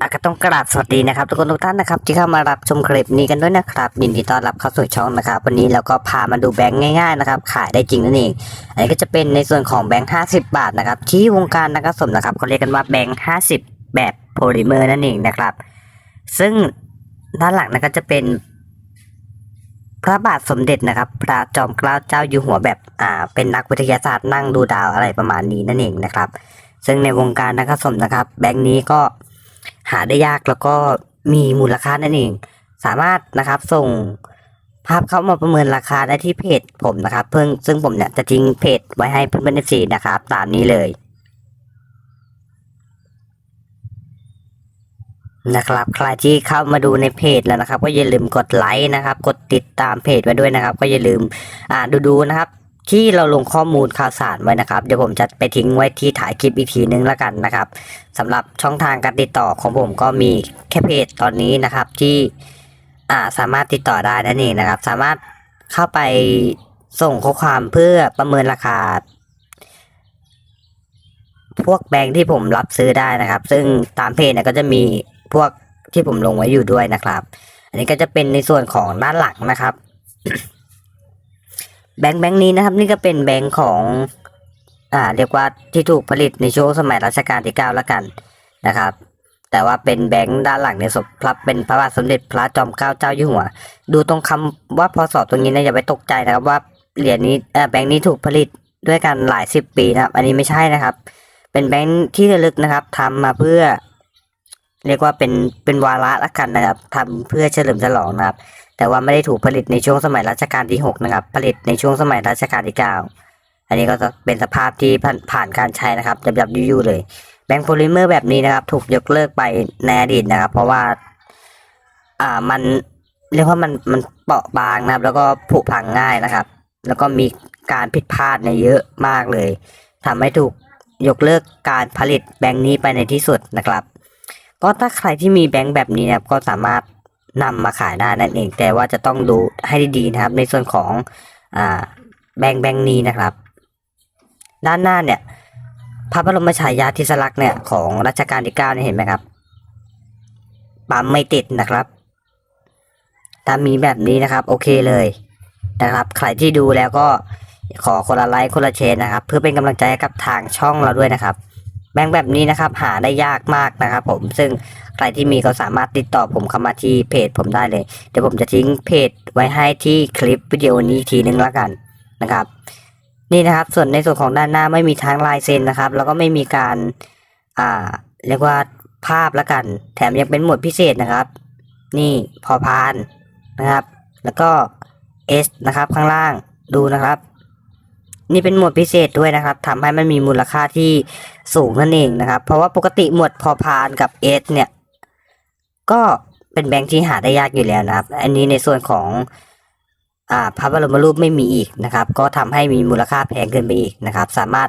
อะก็ต้องกราบสวัสดีนะครับทุกคนทุกท่านนะครับที่เข้ามารับชมคลิปนี้กันด้วยนะครับยินดีต้อนรับเข้าสู่ช่องนะครับ วันนี้เราก็พามาดูแบงค์ง่ายๆนะครับขายได้จริงนั่นเองอันนี้ก็จะเป็นในส่วนของแบงค์50บาทนะครับที่วงการนักสมนะครับเขาเรียกกันว่าแบงค์50แบบโพลิเมอร์นั่นเองนะครับ ซึ่งด้านหลังนะก็จะเป็น พระบาทสมเด็จนะครับ พระจอมเกล้าเจ้าอยู่หัวแบบอ่าเป็นนักวิทยาศาสตร์นั่งดูดาวอะไรประมาณนี้นั่นเองนะครับ ซึ่งในวงการนักสมนะครับ แบงค์นี้ก็ หาได้ยากแล้วก็มีมูลค่านั่นเอง สามารถนะครับส่งภาพเข้ามาประเมินราคาได้ที่เพจผมนะครับ เพิ่งซึ่งผมเนี่ยจะทิ้งเพจไว้ให้เพื่อนๆในสีนะครับ ตามนี้เลยนะครับใครที่เข้ามาดูในเพจแล้วนะครับ ก็อย่าลืมกดไลค์นะครับ กดติดตามเพจไว้ด้วยนะครับ ก็อย่าลืมอ่าดูดูๆนะครับ ที่เราลงข้อมูลข่าวสารไว้นะครับ เดี๋ยวผมจะไปทิ้งไว้ที่ถ่ายคลิปอีกทีนึงแล้วกันนะครับสำหรับช่องทางการติดต่อของผมก็มีแค่เพจตอนนี้นะครับที่อ่าสามารถติดต่อได้นั่นเองนะครับ สามารถเข้าไปส่งข้อความเพื่อประเมินราคา พวกแบงค์ที่ผมรับซื้อได้นะครับ ซึ่งตามเพจเนี่ยก็จะมีพวกที่ผมลงไว้อยู่ด้วยนะครับ อันนี้ก็จะเป็นในส่วนของด้านหลังนะครับ แบงค์แบงค์นี้นะครับ นี่ก็เป็นแบงค์ของ อ่าเรียกว่าที่ถูกผลิตในช่วงสมัยรัชกาลที่เก้าแล้วกันนะครับ แต่ว่าเป็นแบงค์ด้านหลังเนี่ยสมพระเป็นพระบาทสมเด็จพระจอมเกล้าเจ้าอยู่หัว ดูตรงคำว่าพศตรงนี้นะอย่าไปตกใจนะครับว่าเหรียญนี้แบงค์นี้ถูกผลิตด้วยกันหลายสิบปีนะครับ อันนี้ไม่ใช่นะครับ เป็นแบงค์ที่ระลึกนะครับทำมาเพื่อ เรียกว่าเป็นเป็นวาระละกันนะครับทำเพื่อเฉลิมฉลองนะครับ แต่ว่าไม่ได้ถูกผลิตในช่วงสมัยรัชกาลที่ 6 นะครับ ผลิตในช่วงสมัยรัชกาลที่ 9 อันนี้ก็จะเป็นสภาพที่ผ่านผ่านการใช้นะครับดับดับยูเลย แบงค์โพลิเมอร์แบบนี้นะครับ ถูกยกเลิกไปในอดีตนะครับ เพราะว่า อ่ามันเรียกว่ามันมันเปราะบางนะครับ แล้วก็ผุพังง่ายนะครับ แล้วก็มีการผิดพลาดในเยอะมากเลยทำให้ถูกยกเลิกการผลิตแบงค์นี้ไปในที่สุดนะครับ ก็ถ้าใครที่มีแบงค์แบบนี้นะครับก็สามารถ นำมาขายได้นั่นเอง แต่ว่าจะต้องดูให้ดีๆนะครับ ในส่วนของอแบงแบงนี้นะครับ ด้านหน้าเนี่ยพระบรมฉายาธิสลักษณ์เนี่ยของรัชกาลที่เก้าเนี่ยเห็นไหมครับปั๊มไม่ติดนะครับถ้ามีแบบนี้นะครับ โอเคเลยนะครับ ใครที่ดูแล้วก็ขอคนละไลค์คนละแชร์นะครับ เพื่อเป็นกำลังใจกับทางช่องเราด้วยนะครับ แบงค์แบบนี้นะครับ หาได้ยากมากนะครับ ผมซึ่ง ใครที่มีก็สามารถติดต่อผมเข้ามาที่เพจผมได้เลย เดี๋ยวผมจะทิ้งเพจไว้ให้ที่คลิปวิดีโอนี้อีกทีนึงแล้วกันนะครับ นี่นะครับ ส่วนในส่วนของด้านหน้าไม่มีทางลายเซ็นนะครับ แล้วก็ไม่มีการอ่าเรียกว่าภาพแล้วกัน แถมยังเป็นหมวดพิเศษนะครับ นี่พอพานนะครับ แล้วก็ S นะครับข้างล่างดูนะครับ นี่เป็นหมวดพิเศษด้วยนะครับทำให้มันมีมูลค่าที่สูงนั่นเองนะครับ เพราะว่าปกติหมวดพอพานกับ S เนี่ย ก็เป็นแบงค์ที่หาได้ยากอยู่แล้วนะครับ อันนี้ในส่วนของอ่าพระบรมรูปไม่มีอีกนะครับ ก็ทำให้มีมูลค่าแพงขึ้นไปอีกนะครับ สามารถ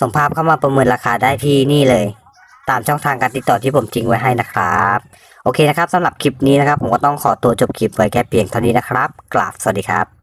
ส่งภาพเข้ามาประเมินราคาได้ที่นี่เลย ตามช่องทางการติดต่อที่ผมทิ้งไว้ให้นะครับ โอเคนะครับสำหรับคลิปนี้นะครับ ผมก็ต้องขอตัวจบคลิปไว้แค่เพียงเท่านี้นะครับกราบสวัสดีครับ